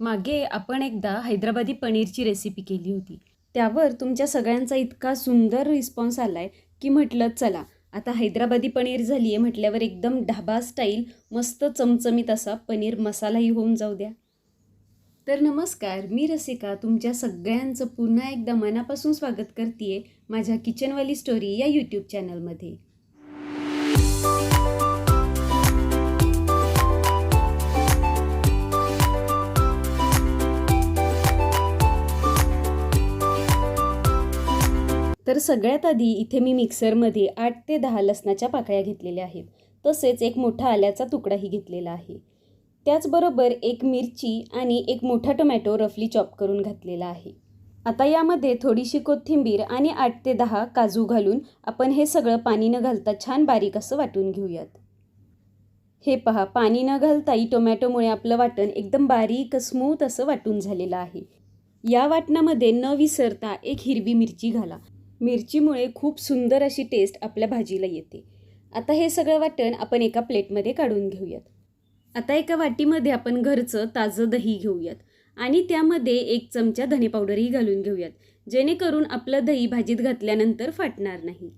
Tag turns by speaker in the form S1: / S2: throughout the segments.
S1: मागे आपण एकदा हैदराबादी पनीरची रेसिपी केली होती. त्यावर तुमच्या सगळ्यांचा इतका सुंदर रिस्पॉन्स आला आहे की म्हटलं चला आता हैदराबादी पनीर झाली आहे म्हटल्यावर एकदम ढाबा स्टाईल मस्त चमचमीत असा पनीर मसालाही होऊन जाऊ द्या. तर नमस्कार मी रसिका तुमच्या सगळ्यांचं पुन्हा एकदा मनापासून स्वागत करते आहे माझ्या किचनवाली स्टोरी या यूट्यूब चॅनलमध्ये तर सगळ्यात आधी इथे मी मिक्सरमध्ये आठ ते दहा लसणाच्या पाकळ्या घेतलेल्या आहेत. तसेच एक मोठा आल्याचा तुकडाही घेतलेला आहे. त्याचबरोबर एक मिरची आणि एक मोठा टोमॅटो रफली चॉप करून घातलेला आहे. आता यामध्ये थोडीशी कोथिंबीर आणि आठ ते दहा काजू घालून आपण हे सगळं पाणी न घालता छान बारीक असं वाटून घेऊयात. हे पहा पाणी न घालताही टोमॅटोमुळे आपलं वाटण एकदम बारीक स्मूथ असं वाटून झालेलं आहे. या वाटणामध्ये न विसरता एक हिरवी मिरची घाला. मिरचीमुळे खूप सुंदर अशी टेस्ट आपल्या भाजीला येते. आता हे सगळं वाटण आपण एका प्लेटमध्ये काढून घेऊयात. आता एका वाटीमध्ये आपण घरचं ताजं दही घेऊयात आणि त्यामध्ये एक चमचा धने पावडरही घालून घेऊयात जेणेकरून आपलं दही भाजीत घातल्यानंतर फाटणार नाही.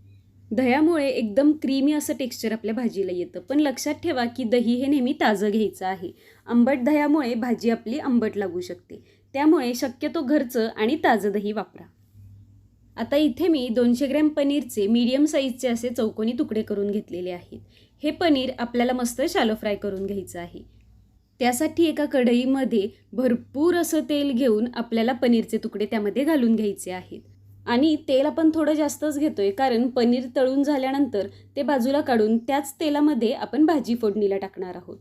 S1: दह्यामुळे एकदम क्रीमी असं टेक्स्चर आपल्या भाजीला येतं. पण लक्षात ठेवा की दही हे नेहमी ताजं घ्यायचं आहे. आंबट दह्यामुळे भाजी आपली आंबट लागू शकते. त्यामुळे शक्यतो घरचं आणि ताजं दही वापरा. आता इथे मी दोनशे ग्रॅम पनीरचे मीडियम साईजचे असे चौकोनी तुकडे करून घेतलेले आहेत. हे पनीर आपल्याला मस्त शालो फ्राय करून घ्यायचं आहे. त्यासाठी एका कढईमध्ये भरपूर असं तेल घेऊन आपल्याला पनीरचे तुकडे त्यामध्ये घालून घ्यायचे आहेत. आणि तेल आपण थोडं जास्तच घेतो आहे कारण पनीर तळून झाल्यानंतर ते बाजूला काढून त्याच तेलामध्ये आपण भाजी फोडणीला टाकणार आहोत.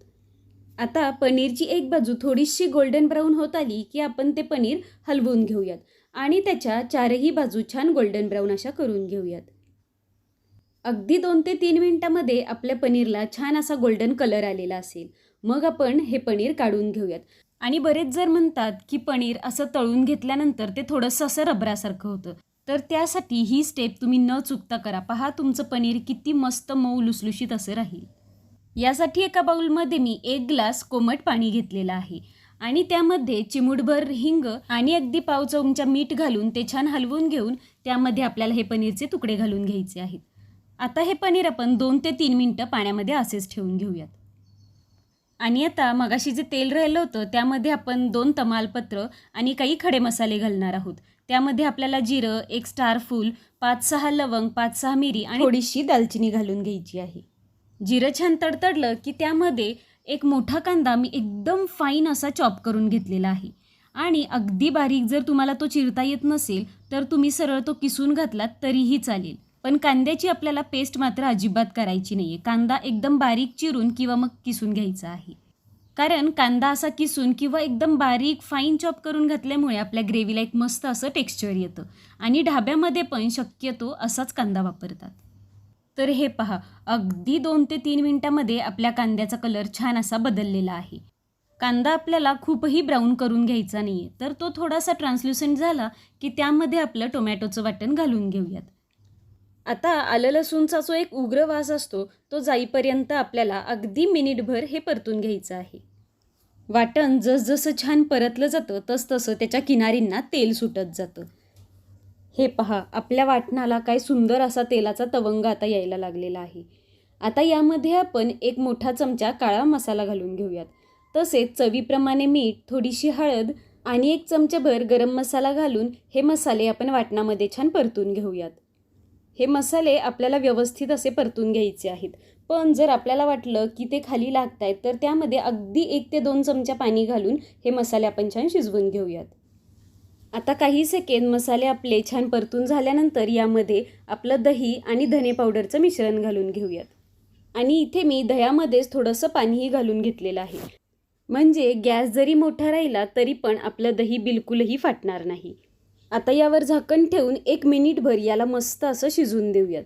S1: आता पनीरची एक बाजू थोडीशी गोल्डन ब्राऊन होत आली की आपण ते पनीर हलवून घेऊयात. आणि त्याच्या चारही बाजू छान गोल्डन ब्राऊन अशा करून घेऊयात. अगदी दोन ते तीन मिनटामध्ये आपल्या पनीरला छान असा गोल्डन कलर आलेला असेल. मग आपण हे पनीर काढून घेऊयात. आणि बरेच जर म्हणतात की पनीर असं तळून घेतल्यानंतर ते थोडंसं असं रबरासारखं होतं तर त्यासाठी ही स्टेप तुम्ही न चुकता करा. पहा तुमचं पनीर किती मस्त मऊ लुसलुशीत असं राहील. यासाठी एका बाउलमध्ये मी एक ग्लास कोमट पाणी घेतलेलं आहे. आणि त्यामध्ये चिमूटभर हिंग आणि अगदी पाव चमचा मीठ घालून ते छान हलवून घेऊन त्यामध्ये आपल्याला हे पनीरचे तुकडे घालून घ्यायचे आहेत. आता हे पनीर आपण दोन ते तीन मिनटं पाण्यामध्ये असेच ठेवून घेऊयात. आणि आता मगाशी जे तेल राहिलं होतं त्यामध्ये आपण दोन तमालपत्र आणि काही खडे मसाले घालणार आहोत. त्यामध्ये आपल्याला जिरं एक स्टार फूल पाच सहा लवंग पाच सहा मिरी आणि थोडीशी दालचिनी घालून घ्यायची आहे. जिरं छान तडतडलं की त्यामध्ये एक मोठा कांदा मी एकदम फाईन असा चॉप करून घेतलेला आहे. आणि अगदी बारीक जर तुम्हाला तो चिरता येत नसेल तर तुम्ही सरळ तो किसून घातलात तरीही चालेल. पण कांद्याची आपल्याला पेस्ट मात्र अजिबात करायची नाही आहे कांदा एकदम बारीक चिरून किंवा मग किसून घ्यायचा आहे. कारण कांदा असा किसून किंवा एकदम बारीक फाईन चॉप करून घातल्यामुळे आपल्या ग्रेव्हीला एक मस्त असं टेक्स्चर येतं. आणि ढाब्यामध्ये पण शक्यतो असाच कांदा वापरतात. तर हे पहा अगदी दोन ते तीन मिनटामध्ये आपल्या कांद्याचा कलर छान असा बदललेला आहे. कांदा आपल्याला खूपही ब्राऊन करून घ्यायचा नाही आहे तर तो थोडासा ट्रान्सल्युसंट झाला की त्यामध्ये आपलं टोमॅटोचं वाटण घालून घेऊयात. आता आलं लसूणचा जो एक उग्र वास असतो तो जाईपर्यंत आपल्याला अगदी मिनिटभर हे परतून घ्यायचं आहे. वाटण जसजसं छान परतलं जातं तसतसं त्याच्या किनारींना तेल सुटत जातं. हे पहा आपल्या वाटणाला काय सुंदर असा तेलाचा तवंग आता यायला लागलेला आहे. आता यामध्ये आपण एक मोठा चमचा काळा मसाला घालून घेऊयात. तसेच चवीप्रमाणे मीठ थोडीशी हळद आणि एक चमचाभर गरम मसाला घालून हे मसाले आपण वाटणामध्ये छान परतून घेऊयात. हे मसाले आपल्याला व्यवस्थित असे परतून घ्यायचे आहेत. पण जर आपल्याला वाटलं की ते खाली लागत आहेत तर त्यामध्ये अगदी एक ते दोन चमचा पाणी घालून हे मसाले आपण छान शिजवून घेऊयात. आता काही सेकेंद मसाले आपले छान परतून झाल्यानंतर यामध्ये आपलं दही आणि धने पावडरचं मिश्रण घालून घेऊयात. आणि इथे मी दह्यामध्येच थोडंसं पाणीही घालून घेतलेलं आहे. म्हणजे गॅस जरी मोठा राहिला तरी पण आपलं दही बिलकुलही फाटणार नाही. आता यावर झाकण ठेवून एक मिनिटभर याला मस्त असं शिजून देऊयात.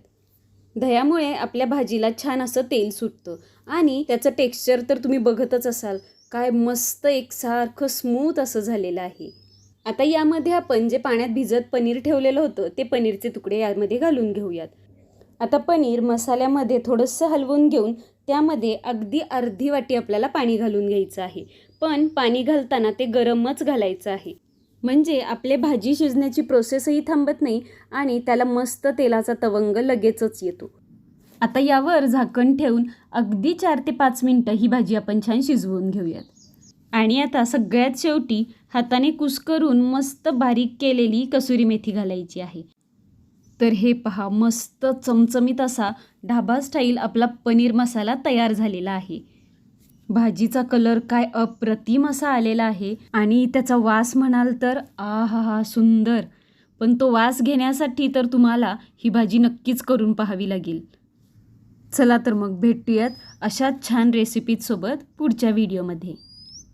S1: दह्यामुळे आपल्या भाजीला छान असं तेल सुटतं. आणि त्याचं टेक्स्चर तर तुम्ही बघतच असाल. काय मस्त एकसारखं स्मूथ असं झालेलं आहे. आता यामध्ये आपण जे पाण्यात भिजत पनीर ठेवलेलं होतं ते पनीरचे तुकडे यामध्ये घालून घेऊयात. आता पनीर मसाल्यामध्ये थोडंसं हलवून घेऊन त्यामध्ये अगदी अर्धी वाटी आपल्याला पाणी घालून घ्यायचं आहे. पण पाणी घालताना ते गरमच घालायचं आहे. म्हणजे आपले भाजी शिजण्याची प्रोसेसही थांबत नाही आणि त्याला मस्त तेलाचा तवंग लगेचच येतो. आता यावर झाकण ठेवून अगदी चार ते पाच मिनटं ही भाजी आपण छान शिजवून घेऊयात. आणि आता सगळ्यात शेवटी हाताने कुस्करून मस्त बारीक केलेली कसुरी मेथी घालायची आहे. तर हे पहा मस्त चमचमीत असा ढाबा स्टाईल आपला पनीर मसाला तयार झालेला आहे. भाजीचा कलर काय अप्रतिम असा आलेला आहे आणि त्याचा वास म्हणाल तर आ हा हा सुंदर. पण तो वास घेण्यासाठी तर तुम्हाला ही भाजी नक्कीच करून पाहावी लागेल. चला तर मग भेटूयात अशाच छान रेसिपीजसोबत पुढच्या व्हिडिओमध्ये